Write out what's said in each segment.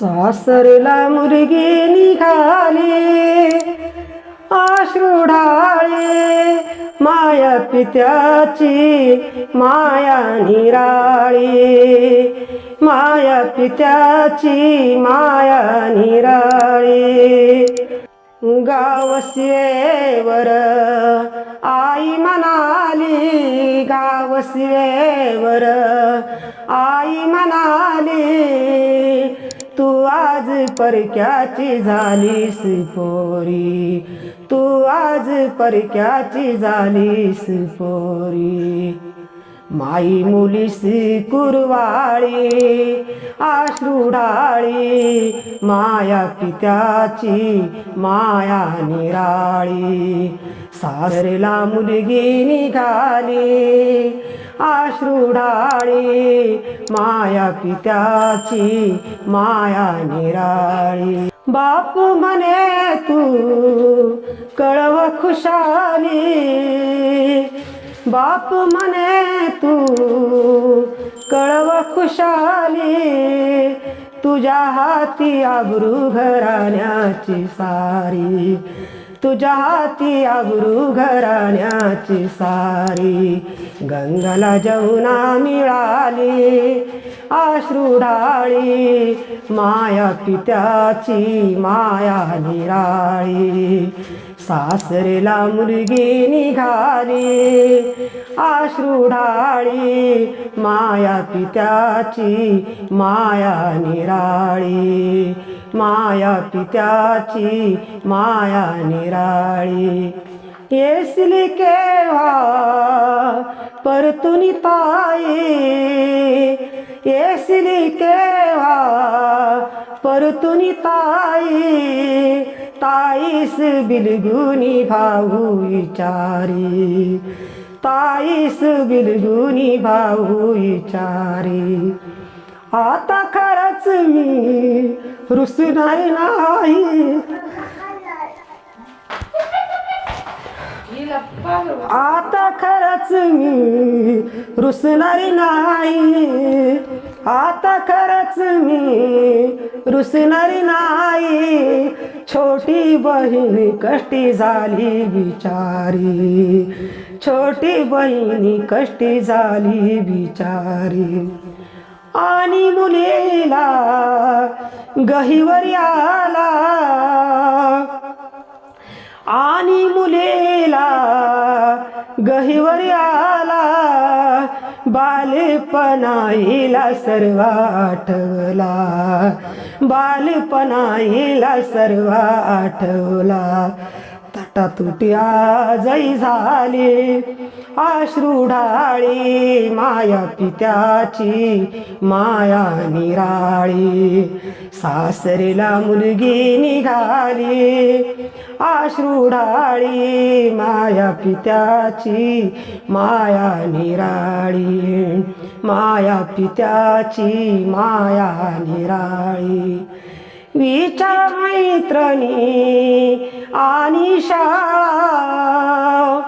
सासरला मुलगी निघाली. आश्रुढाळे माया पित्याची माया निराळी. माया पित्याची माया निराळी. गावस्येवर आई म्हणाली गावस्येवर आई म्हणाली तू आज परक्याची झालीस पोरी. तू आज परक्याची झालीस पोरी. माई मुलीस कुरवाळी आश्रू माया पित्याची माया निराळी. सासरेला मुलगी निघाली आश्रू माया पित्याची माया निराळी. बाप म्हणे तू कळव खुशाली बाप म्हणे तू कळव खुशाली तुझ्या हाती आबरू घराण्याची सारी. तुझ्या हाती आबरू घराण्याची सारी. गंगाला जमुना मिळाली आश्रू माया पित्याची माया निराळी. सासरेला मुलगी निघाली. आश्रू माया पित्याची माया निराळी. माया पित्याची माया निराळी. येसली केव्हा परतुनी ताई येसली केव्हा परतुनी ताई ताईस बिलगुनी भाऊ विचारी. ताईस बिलगुनी भाऊ विचारी. आता खरंच मी रुसणार नाही. आता खरंच मी रुसणार नाही. आता खरंच मी रुसणारी नाही. छोटी बहीण कष्टी झाली बिचारी. छोटी बहिणी कष्टी झाली बिचारी. आणि मुलीला गहिवर आला. आणि मुलीला गहिवर आला. बालपणाईला सर्व आठवला. बालपणाईला सर्व आठवला. ताटा तुट्या जई झाली. आश्रुढाळी माया पित्याची माया निराळी. सासरेला मुलगी निघाली. आश्रुढाळी माया पित्याची माया निराळी. माया पित्याची माया निराळी. विचार मैत्रणी आणि शाळा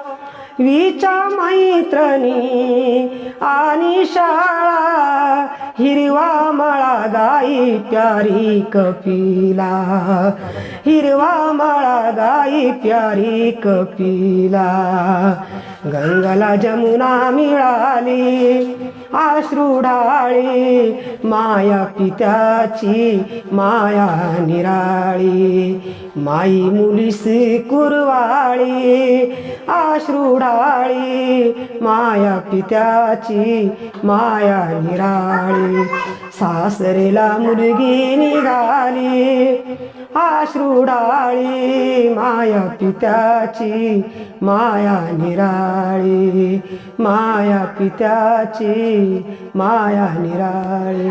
विचा मैत्रणी आणि शाळा. हिरवा मळा गाई प्यारी कपिला. हिरवा मळा गाई प्यारी कपिला. गंगाला जमुना मिळाली. आश्रुडाळी माया पित्याची माया निराळी. माई मुलीस कुरवाळी आश्रुडाळी माया पित्याची माया निराळी. सासरेला मुलगी निघाली. आश्रुडाळी माया पित्याची माया निराळी. माया पित्याची माया निराळी.